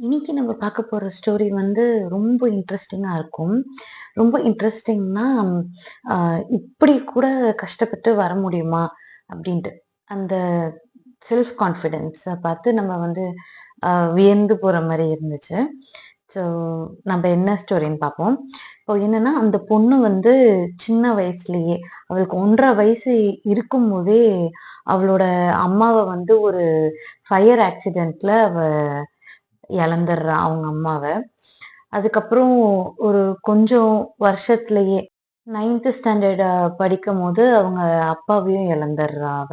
இன்னைக்கு நம்ம பார்க்க போற ஸ்டோரி வந்து ரொம்ப இன்ட்ரெஸ்டிங்கா இருக்கும். ரொம்ப இன்ட்ரெஸ்டிங்னா, இப்படி கூட கஷ்டப்பட்டு வர முடியுமா? அப்படின்ட்டு. அந்த செல்ஃப் கான்ஃபிடென்ஸை பார்த்து நம்ம வந்து வியந்து போற மாதிரி இருந்துச்சு. ஸோ நம்ம என்ன ஸ்டோரின்னு பார்ப்போம். இப்போ என்னன்னா, அந்த பொண்ணு வந்து சின்ன வயசுலயே அவளுக்கு ஒன்றரை வயசு இருக்கும் போதே அவளோட அம்மாவை வந்து ஒரு ஃபயர் ஆக்சிடென்ட்ல அவ இழந்துடுறா அவங்க அம்மாவை அதுக்கப்புறம் ஒரு கொஞ்சம் வருஷத்திலேயே 9த் ஸ்டாண்டர்ட் படிக்கும்போது அவங்க அப்பாவையும் இழந்துடுறா அவ.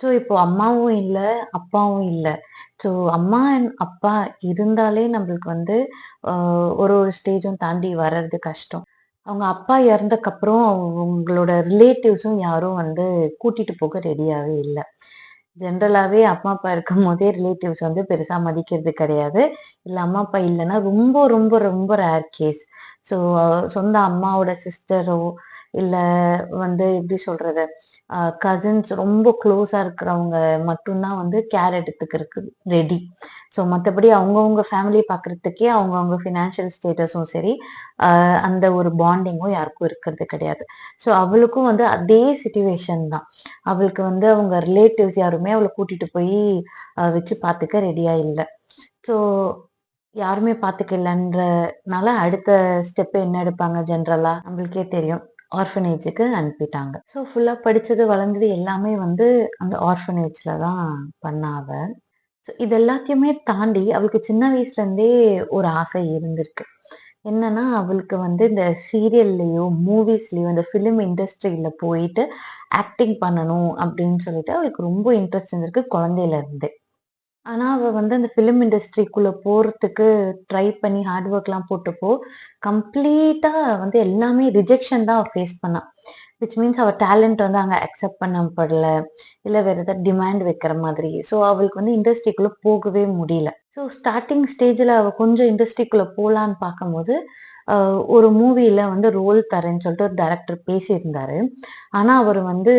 ஸோ இப்போ அம்மாவும் இல்லை அப்பாவும் இல்லை ஸோ அம்மா அண்ட் அப்பா இருந்தாலே நம்மளுக்கு வந்து ஒரு ஒரு ஸ்டேஜும் தாண்டி வர்றது கஷ்டம். அவங்க அப்பா இறந்தக்கப்புறம் அவங்களோட ரிலேட்டிவ்ஸும் யாரும் வந்து கூட்டிட்டு போக ரெடியாகவே இல்லை ஜென்ரலாவே அம்மா, அப்பா இருக்கும்போதே ரிலேட்டிவ்ஸ் வந்து பெருசா மதிக்கிறது கிடையாது. இல்ல அம்மா, அப்பா இல்லைன்னா ரொம்ப ரொம்ப ரொம்ப ரேர் கேஸ். ஸோ சொந்த அம்மாவோட சிஸ்டரோ, இல்லை வந்து எப்படி சொல்றது? கசின்ஸ் ரொம்ப க்ளோஸாக இருக்கிறவங்க மட்டும்தான் வந்து கேர் எடுத்துக்கிறதுக்கு ரெடி. ஸோ மற்றபடி அவங்கவுங்க ஃபேமிலி பார்க்கறதுக்கே அவங்கவுங்க ஃபினான்ஷியல் ஸ்டேட்டஸும் சரி, அந்த ஒரு பாண்டிங்கும் யாருக்கும் இருக்கிறது கிடையாது. ஸோ அவளுக்கும் வந்து அதே சுச்சுவேஷன் தான். அவளுக்கு வந்து அவங்க ரிலேட்டிவ்ஸ் யாருமே அவளை கூட்டிட்டு போய் வச்சு பார்த்துக்க ரெடியாக இல்லை ஸோ யாருமே பார்த்துக்கலன்றனால அடுத்த ஸ்டெப் என்ன எடுப்பாங்க ஜென்ரலா? நம்மளுக்கே தெரியும். ஆர்ஃபனேஜுக்கு அனுப்பிட்டாங்க. ஸோ ஃபுல்லாக படித்தது வளர்ந்தது எல்லாமே வந்து அந்த ஆர்ஃபனேஜில் தான் பண்ணாவ ஸோ இது எல்லாத்தையுமே தாண்டி அவளுக்கு சின்ன வயசுலேருந்தே ஒரு ஆசை இருந்திருக்கு. என்னன்னா, அவளுக்கு வந்து இந்த சீரியல்லையோ மூவிஸ்லேயோ இந்த ஃபிலிம் இண்டஸ்ட்ரியில் போயிட்டு ஆக்டிங் பண்ணணும் அப்படின்னு சொல்லிட்டு அவளுக்கு ரொம்ப இன்ட்ரெஸ்ட் இருந்திருக்கு குழந்தையில இருந்தே. ஆனா, அவ வந்து அந்த ஃபிலிம் இண்டஸ்ட்ரிக்குள்ள போறதுக்கு ட்ரை பண்ணி ஹார்ட் ஒர்க்லாம் போட்டப்போ, கம்ப்ளீட்டா வந்து எல்லாமே ரிஜெக்ஷன் தான் அவள் ஃபேஸ் பண்ணா. விச் மீன்ஸ் அவ டேலண்ட் வந்து அங்க அக்செப்ட் பண்ணப்படல. இல்ல வேற ஏதாவது டிமாண்ட் வைக்கிற மாதிரி. ஸோ அவளுக்கு வந்து இண்டஸ்ட்ரிக்குள்ள போகவே முடியல. ஸோ ஸ்டார்டிங் ஸ்டேஜ்ல அவ கொஞ்சம் இண்டஸ்ட்ரிக்குள்ள போலான்னு பார்க்கும்போது, ஒரு மூவியில் வந்து ரோல் தரேன்னு சொல்லிட்டு ஒரு டைரக்டர் பேசியிருந்தாரு. ஆனால் அவர் வந்து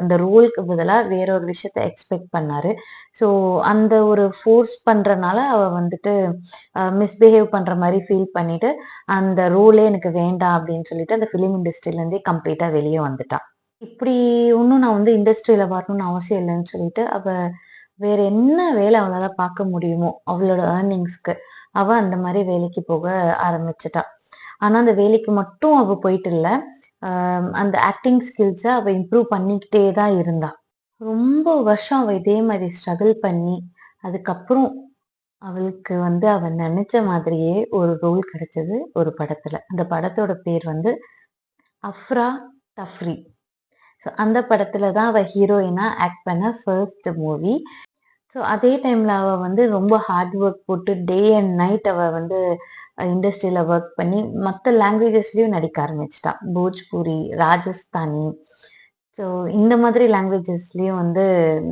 அந்த ரோலுக்கு பதிலாக வேற ஒரு விஷயத்த எக்ஸ்பெக்ட் பண்ணார் ஸோ அந்த ஒரு ஃபோர்ஸ் பண்ணுறனால அவள் வந்துட்டு மிஸ்பிஹேவ் பண்ணுற மாதிரி ஃபீல் பண்ணிட்டு, அந்த ரோலே எனக்கு வேண்டாம் அப்படின்னு சொல்லிட்டு அந்த ஃபிலிம் இண்டஸ்ட்ரியிலேருந்தே கம்ப்ளீட்டாக வெளியே வந்துட்டான் இப்படி ஒன்றும் நான் வந்து இண்டஸ்ட்ரியில் வரணும்னு அவசியம் இல்லைன்னு சொல்லிட்டு, அவள் வேற என்ன வேலை அவளால் பார்க்க முடியுமோ, அவளோட ஏர்னிங்ஸ்க்கு அவள் அந்த மாதிரி வேலைக்கு போக ஆரம்பிச்சுட்டா. ஆனால் அந்த வேலைக்கு மட்டும் அவ போயிட்டு இல்லை அந்த ஆக்டிங் ஸ்கில்ஸை அவள் இம்ப்ரூவ் பண்ணிக்கிட்டே தான் இருந்தா. ரொம்ப வருஷம் அவள் இதே மாதிரி ஸ்ட்ரகிள் பண்ணி, அதுக்கப்புறம் அவளுக்கு வந்து அவள் நினச்ச மாதிரியே ஒரு ரோல் கிடைச்சது ஒரு படத்துல. அந்த படத்தோட பேர் வந்து அஃப்ரா டஃப்ரி ஸோ அந்த படத்துல தான் அவள் ஹீரோயினா ஆக்ட் பண்ண ஃபர்ஸ்ட் மூவி. ஸோ அதே டைமில் அவள் வந்து ரொம்ப ஹார்ட் ஒர்க் போட்டு டே அண்ட் நைட் அவள் வந்து இண்டஸ்ட்ரியில் ஒர்க் பண்ணி மற்ற லாங்குவேஜஸ்லேயும் நடிக்க ஆரம்பிச்சிட்டான் போஜ்பூரி, ராஜஸ்தானி ஸோ இந்த மாதிரி லாங்குவேஜஸ்லேயும் வந்து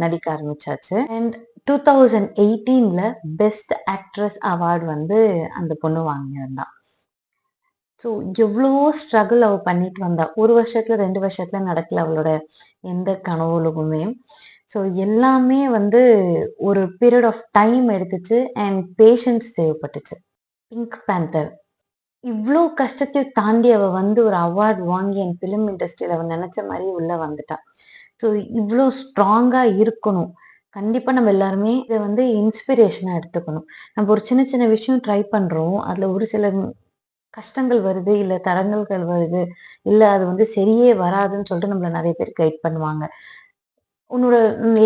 நடிக்க ஆரம்பிச்சாச்சு. அண்ட் 2018ல பெஸ்ட் ஆக்ட்ரஸ் அவார்ட் வந்து அந்த பொண்ணு வாங்கியிருந்தான் ஸோ எவ்வளோ ஸ்ட்ரகிள் அவள் பண்ணிட்டு வந்தா. ஒரு வருஷத்தில் ரெண்டு வருஷத்தில் நடக்கல அவளோட எந்த கனவுலகுமே ஸோ எல்லாமே வந்து ஒரு பீரியட் ஆஃப் டைம் எடுத்துச்சு அண்ட் பேஷன்ஸ் தேவைப்பட்டுச்சு. Pink Panther. இவ்வளோ கஷ்டத்தையும் தாண்டி அவள் வந்து ஒரு அவார்ட் வாங்கி என் ஃபிலிம் இண்டஸ்ட்ரியில் அவள் நினச்ச மாதிரி உள்ளே வந்துட்டா. ஸோ இவ்வளோ ஸ்ட்ராங்காக இருக்கணும். கண்டிப்பாக நம்ம எல்லாருமே இதை வந்து இன்ஸ்பிரேஷனாக எடுத்துக்கணும். நம்ம ஒரு சின்ன சின்ன விஷயம் ட்ரை பண்ணுறோம் அதில் ஒரு சில கஷ்டங்கள் வருது, இல்லை தடங்கல்கள் வருது, இல்லை அது வந்து சரியே வராதுன்னு சொல்லிட்டு நம்மளை நிறைய பேர் கைட் பண்ணுவாங்க. உன்னோட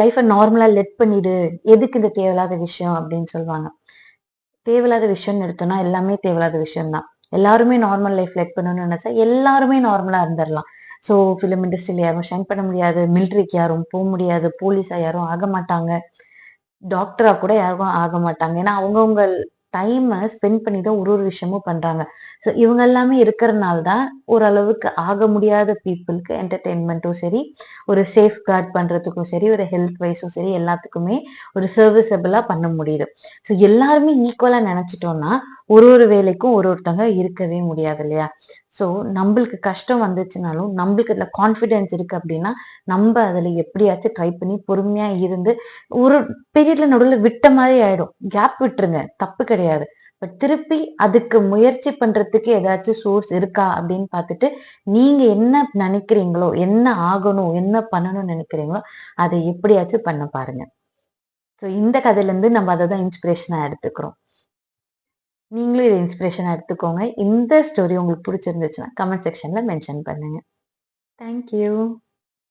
லைஃப்பை நார்மலாக லெட் பண்ணிடு. எதுக்கு இது தேவையில்லாத விஷயம் அப்படின்னு சொல்லுவாங்க. தேவையில்லாத விஷயம்னு எடுத்தோம்னா எல்லாமே தேவையில்லாத விஷயம்தான் எல்லாருமே நார்மல் லைஃப் லெட் பண்ணணும்னு நினச்சா எல்லாருமே நார்மலாக இருந்துடலாம் ஸோ ஃபிலிம் இண்டஸ்ட்ரியில் யாரும் ஷைன் பண்ண முடியாது. மிலிட்ரிக்கு யாரும் போக முடியாது. போலீஸாக யாரும் ஆக மாட்டாங்க. டாக்டரா கூட யாரும் ஆக மாட்டாங்க. ஏன்னா அவங்கவுங்க டைம ஸ்பெண்ட் பண்ணி தான் ஒரு ஒரு விஷயமும் பண்றாங்க. ஸோ இவங்க எல்லாமே இருக்கிறனால தான் ஓரளவுக்கு ஆக முடியாத பீப்புளுக்கு என்டர்டெயின்மெண்ட்டும் சரி, ஒரு சேஃப் கார்ட் பண்றதுக்கும் சரி, ஒரு ஹெல்த் வைஸும் சரி எல்லாத்துக்குமே ஒரு சர்விஸபிளா பண்ண முடியுது. ஸோ எல்லாருமே ஈக்குவலா நினைச்சிட்டோம்னா ஒரு ஒரு வேலைக்கும் ஒரு ஒருத்தவங்க இருக்கவே முடியாது இல்லையா? ஸோ நம்மளுக்கு கஷ்டம் வந்துச்சுனாலும் நம்மளுக்கு அதில் கான்ஃபிடென்ஸ் இருக்கு அப்படின்னா நம்ம அதில் எப்படியாச்சும் ட்ரை பண்ணி பொறுமையா இருந்து ஒரு பீரியட்ல நடுவில் விட்ட மாதிரி ஆயிடும். கேப் விட்டுருங்க. தப்பு கிடையாது. பட் திருப்பி அதுக்கு முயற்சி பண்றதுக்கு ஏதாச்சும் சோர்ஸ் இருக்கா அப்படின்னு பார்த்துட்டு நீங்க என்ன நினைக்கிறீங்களோ என்ன ஆகணும் என்ன பண்ணணும்னு நினைக்கிறீங்களோ அதை எப்படியாச்சும் பண்ண பாருங்க. ஸோ இந்த கதையிலேருந்து நம்ம அதை தான் இன்ஸ்பிரேஷனாக எடுத்துக்கிறோம். நீங்களும் இதை இன்ஸ்பிரேஷனாக எடுத்துக்கோங்க. இந்த ஸ்டோரி உங்களுக்கு பிடிச்சிருந்துச்சுன்னா கமெண்ட் செக்ஷனில் மென்ஷன் பண்ணுங்கள் தேங்க்யூ